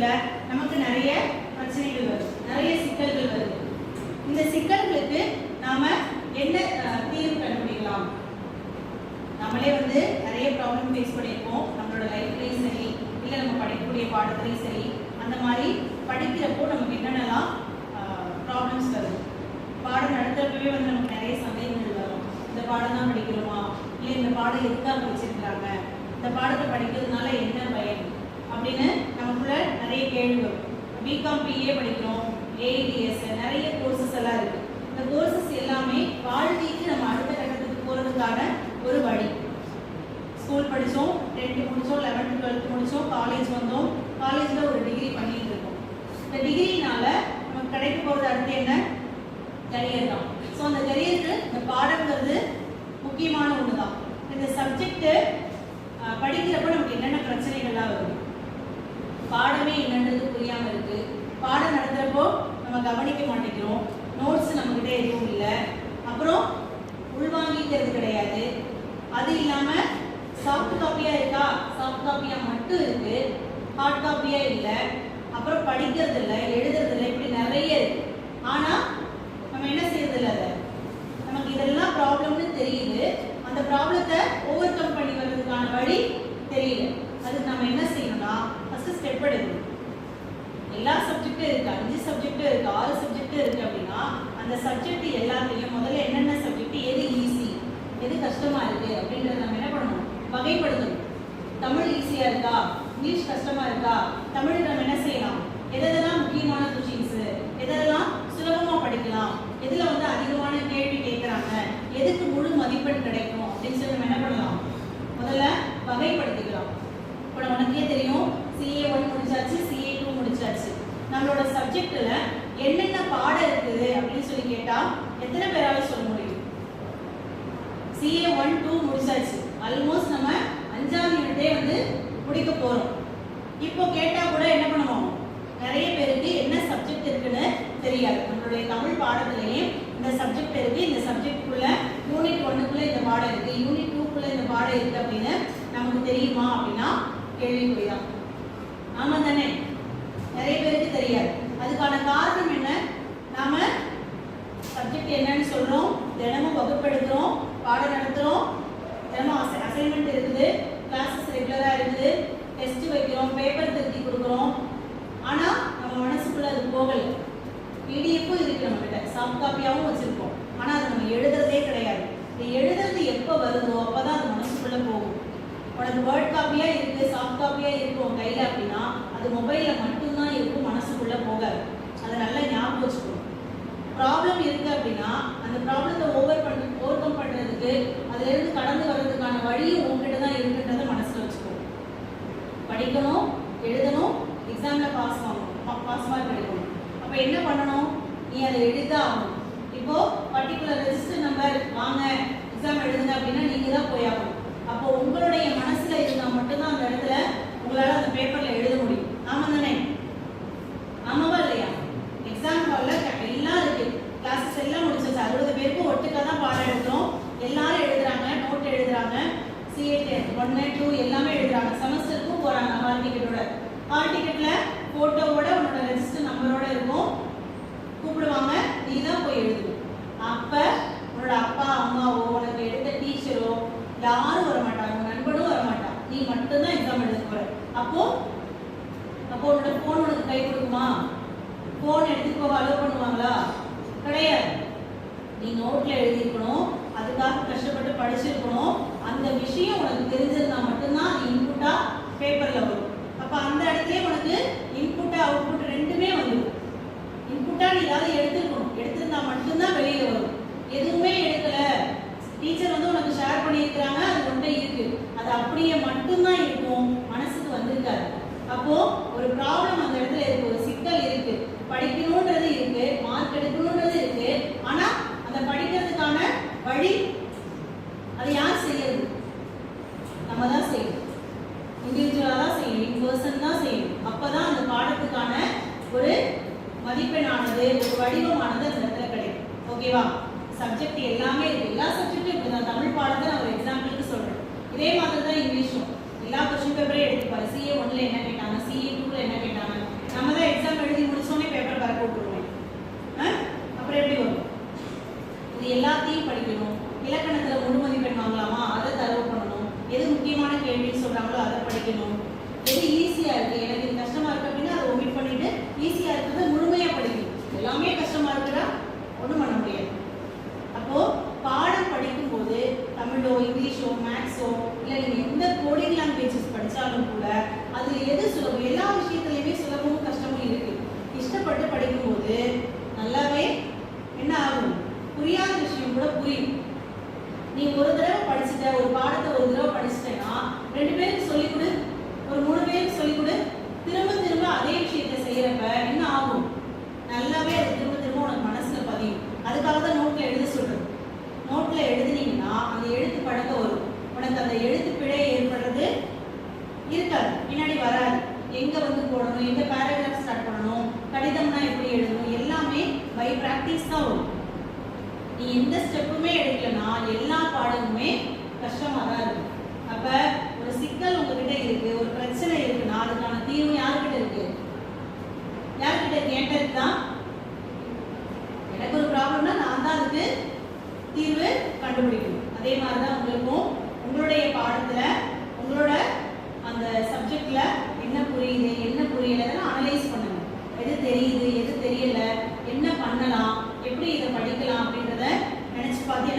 இல்லை நமக்கு நிறைய பிரச்சனைகள் வருது. நிறைய சிக்கல்கள் வருது. இந்த சிக்கல்களுக்கு நாம என்ன தீர்வு கண்டுபிடிக்கலாம்? நம்மளே வந்து நிறைய ப்ராப்ளம் ஃபேஸ் பண்ணியிருப்போம். நம்மளோட லைஃப்லேயும் சரி இல்லை நம்ம படிக்கக்கூடிய பாடத்துலையும் சரி அந்த மாதிரி படிக்கிறப்போ நமக்கு என்னென்னலாம் ப்ராப்ளம்ஸ் வருது? பாடம் நடத்துறப்பவே வந்து நமக்கு நிறைய சந்தேகங்கள் வரும். இந்த பாடம் தான் படிக்கிறோமா? இல்லை இந்த பாடம் எதுக்காக வச்சிருக்கிறாங்க இந்த பாடத்தை படிக்கிறதுனால பிகாம் பிஏ படிக்கிறோம் ஏஐடிஎஸ் நிறைய கோர்சஸ் எல்லாம் இருக்கு. இந்த கோர்சஸ் எல்லாமே வாழ்க்கைக்கு நம்ம அடுத்த கட்டத்துக்கு போகிறதுக்கான ஒரு வழி. ஸ்கூல் படித்தோம் டென்த்து முடித்தோம் லெவன்த்து டுவெல்த்து முடித்தோம் காலேஜ் வந்தோம் காலேஜில் ஒரு டிகிரி பண்ணிட்டு இருக்கோம். இந்த டிகிரினால நமக்கு கிடைக்க போகிறது அடுத்து என்ன? கரியர் தான். ஸோ அந்த கரியருக்கு இந்த பாடங்கிறது முக்கியமான ஒன்று தான் இந்த சப்ஜெக்ட்டு படிக்கிறப்ப நமக்கு என்னென்ன பிரச்சனைகள்லாம் வருது பாடமே என்னன்றது புரியாமல் இருக்குது பாடம் நடத்துகிறப்போ நம்ம கவனிக்க மாட்டேங்கிறோம். நோட்ஸ் நம்மக்கிட்ட எதுவும் இல்லை. அப்புறம் உள்வாங்கிக்கிறது கிடையாது. அது இல்லாமல் சாஃப்ட் காப்பியாக இருக்கா? சாஃப்ட் காப்பியாக மட்டும் இருக்கு. ஹார்ட் காப்பியாக இல்லை. அப்புறம் படிக்கிறது இல்லை எழுதுறது இல்லை. இப்படி நிறைய இருக்கு. ஆனால் நம்ம என்ன செய்யறது இல்லை அதை? நமக்கு இதெல்லாம் ப்ராப்ளம்னு தெரியுது. அந்த ப்ராப்ளத்தை ஓவர் கம் பண்ணி வர்றதுக்கான வழி தெரியல. அதுக்கு நம்ம என்ன செய்யணும்னா ஃபஸ்ட்டு ஸ்டெப் எடுக்கணும். எல்லா சப்ஜெக்ட் இருக்கு அஞ்சு சப்ஜெக்ட் இருக்கு ஆறு சப்ஜெக்ட் இருக்கு அப்படின்னா அந்த சப்ஜெக்ட் எல்லாத்தையும் முதல்ல என்னென்ன சப்ஜெக்ட் எது ஈஸி எது கஷ்டமா இருக்கு அப்படின்றத நம்ம என்ன பண்ணணும்? வகைப்படுத்தணும். தமிழ் ஈஸியா இருக்கா? இங்கிலீஷ் கஷ்டமா இருக்கா? தமிழ் நம்ம என்ன செய்யலாம் எதெல்லாம் முக்கியமான கொஷின்ஸ் எதெல்லாம் சுலபமா படிக்கலாம் எதுல வந்து அதிகமான கேள்வி கேட்கறாங்க எதுக்கு முழு மதிப்பெண் கிடைக்கும் அப்படின்னு சொல்லி நம்ம என்ன பண்ணலாம் முதல்ல வகைப்படுத்திக்கலாம் இப்போ உனக்கே தெரியும் சிஏ ஒன் முடிச்சாச்சு சிஏ டூ முடிச்சாச்சு நம்மளோட சப்ஜெக்ட்ல என்னென்ன பாடம் இருக்குது அப்படின்னு சொல்லி கேட்டா எத்தனை பேரால சொல்ல முடியும்? சிஏ ஒன் டூ முடிச்சாச்சு ஆல்மோஸ்ட் நம்ம அஞ்சாவது யூனிட்டே வந்து முடிக்க போறோம். இப்போ கேட்டா கூட என்ன பண்ணுவோம்? நிறைய பேருக்கு என்ன சப்ஜெக்ட் இருக்குன்னு தெரியாது. நம்மளுடைய தமிழ் பாடத்திலேயே இந்த சப்ஜெக்ட் இருக்கு. இந்த சப்ஜெக்ட்குள்ள யூனிட் ஒன்னுக்குள்ள இந்த பாடம் இருக்கு. யூனிட் டூக்குள்ள இந்த பாடம் இருக்கு அப்படின்னு நமக்கு தெரியுமா அப்படின்னா கேள்விக்குறிதான். ஆமா தானே? நிறைய பேருக்கு தெரியாது. அதுக்கான காரணம் என்ன நாம சப்ஜெக்ட் என்னன்னு தினமும் தினமும் வகுப்பெடுக்கிறோம் பாடம் நடத்துகிறோம் தினமும் அசைன்மெண்ட் இருக்குது. கிளாஸஸ் ரெகுலராக இருக்குது. டெஸ்ட் வைக்கிறோம் பேப்பர் திருத்தி கொடுக்குறோம். ஆனால் நம்ம மனசுக்குள்ள அது போகல. பிடிஎஃப்பும் இருக்கு நம்மகிட்ட. சாஃப்ட் காப்பியாகவும் வச்சுருப்போம். ஆனால் அது நம்ம எழுதுறதே கிடையாது. இந்த எழுதுறது எப்போ வருதோ அப்போ தான் அது மனசுக்குள்ளே போகும். உனக்கு வேர்ட் காப்பியாக இருக்குது சாஃப்ட் காப்பியாக இருக்கு உன் கையில் அப்படின்னா அது மொபைலில் மட்டும்தான் இருக்கும் மனசுக்குள்ளே போகாது. அதை நல்லா ஞாபகம் வச்சுக்கணும். ப்ராப்ளம் இருக்கு அப்படின்னா அந்த ப்ராப்ளத்தை ஓவர் பண்ண ஓவர் கம் பண்றதுக்கு அதுல இருந்து கடந்து வர்றதுக்கான வழியும் உங்ககிட்ட தான் இருக்குன்றதை மனசுல வச்சுக்கோ படிக்கணும் எழுதணும் எக்ஸாம்ல பாஸ் ஆகணும். பாஸ் மார்க் எடுக்கணும். அப்ப என்ன பண்ணணும்? நீ அதை எழுதாகணும் இப்போ பர்டிகுலர் ரெஜிஸ்டர் நம்பர் வாங்க எக்ஸாம் எழுதுங்க அப்படின்னா நீங்க தான் போய் ஆகணும் அப்போ உங்களுடைய மனசுல இருந்தா மட்டும்தான் அந்த இடத்துல உங்களால அந்த பேப்பர்ல எழுத முடியும் ஆமா தானே ஆமாவா இல்லையா எக்ஸாம் ஹால்ல எல்லாம் இருக்கு கிளாஸஸ் எல்லாம் முடிச்சாச்சு அறுபது பேருக்கும் ஒட்டுக்கா தான் பாடம் எடுத்தோம் எல்லாரும் எழுதுறாங்க நோட் எழுதுறாங்க சிஏடி ஒன்னு டூ எல்லாமே எழுதுறாங்க. செமஸ்டருக்கும் போறாங்க ஹால் டிக்கெட்டோட ஹால் டிக்கெட்ல போட்டோவோட உன்னோட ரெஜிஸ்டர் நம்பரோட இருக்கும். கூப்பிடுவாங்க. நீ தான் போய் எழுதணும் அப்ப உன்னோட அப்பா அம்மாவோ உனக்கு எடுத்த டீச்சரோ யாரும் வர மாட்டாங்க உன் நண்பனும் வர மாட்டான் நீ மட்டும்தான் எக்ஸாம் எழுத போற. அப்போ அப்போ உன்னோட போன் உனக்கு கை கொடுக்குமா? போன் எடுத்துட்டு போக அலோவ் பண்ணுவாங்களா? கிடையாது. நீ நோட்ல எழுதியிருக்கணும். அதுக்காக கஷ்டப்பட்டு படிச்சிருக்கணும். அந்த விஷயம் உனக்கு தெரிஞ்சிருந்தா மட்டும்தான் இன்புட்டா பேப்பர்ல வரும். அப்ப அந்த இடத்துல உனக்கு இன்புட் அவுட்புட் ரெண்டுமே வந்துடும் இன்புட்டா நீ ஏதாவது எடுத்துருக்கணும். எடுத்திருந்தா மட்டும்தான் வெளியில வரும் எதுவுமே எடுக்கல டீச்சர் வந்து உனக்கு ஷேர் பண்ணியிருக்கிறாங்க அது உன்கிட்ட இருக்கு அது அப்படியே மட்டும்தான் இருக்கும் மனசுக்கு வந்திருக்காது அப்போ ஒரு ப்ராப்ளம் அந்த இடத்துல இருக்கு ஒரு சிக்கல் இருக்கு படிக்கணும்ன்றது இருக்கு மார்க் எடுக்கணும்ன்றது இருக்கு ஆனா அந்த படிக்கிறதுக்கான வழி அதை யார் செய்யறது நம்ம தான் செய்யணும் இண்டிவிஜுவலா தான் செய்யணும் இன் பர்சன் தான் செய்யணும் அப்பதான் அந்த பாடத்துக்கான ஒரு மதிப்பெண்ணானது ஒரு வடிவமானது அந்த இடத்துல கிடைக்கும். ஓகேவா சப்ஜெக்ட் எல்லாமே இருக்கு. எல்லா சப்ஜெக்டும் இப்படி தான் தமிழ் பாடத்தை நான் ஒரு எக்ஸாம்பிளுக்கு சொல்றேன். இதே மாதிரி தான் இங்கிலீஷும். எல்லா கொஸ்டின் பேப்பரையும் எடுத்துப்பாரு. சிஏ ஒன்ல என்ன கேட்டாங்க? சிஏ டூல என்ன கேட்டாங்க? நம்ம தான் தீர்வு யாருக்கிட்ட இருக்கு? யார்கிட்ட இருக்கு? என்கிட்ட இருக்குதான் எனக்கு ஒரு ப்ராப்ளம்னா நான் தான் அதுக்கு தீர்வு கண்டுபிடிக்கணும். அதே மாதிரி தான் உங்களுக்கும் உங்களுடைய பாடத்துல உங்களோட அந்த சப்ஜெக்ட்ல என்ன புரியுது என்ன புரியல அனலைஸ் பண்ணுங்க. எது தெரியுது எது தெரியல என்ன பண்ணலாம் எப்படி இதை படிக்கலாம் அப்படின்றத நினைச்சு பார்த்து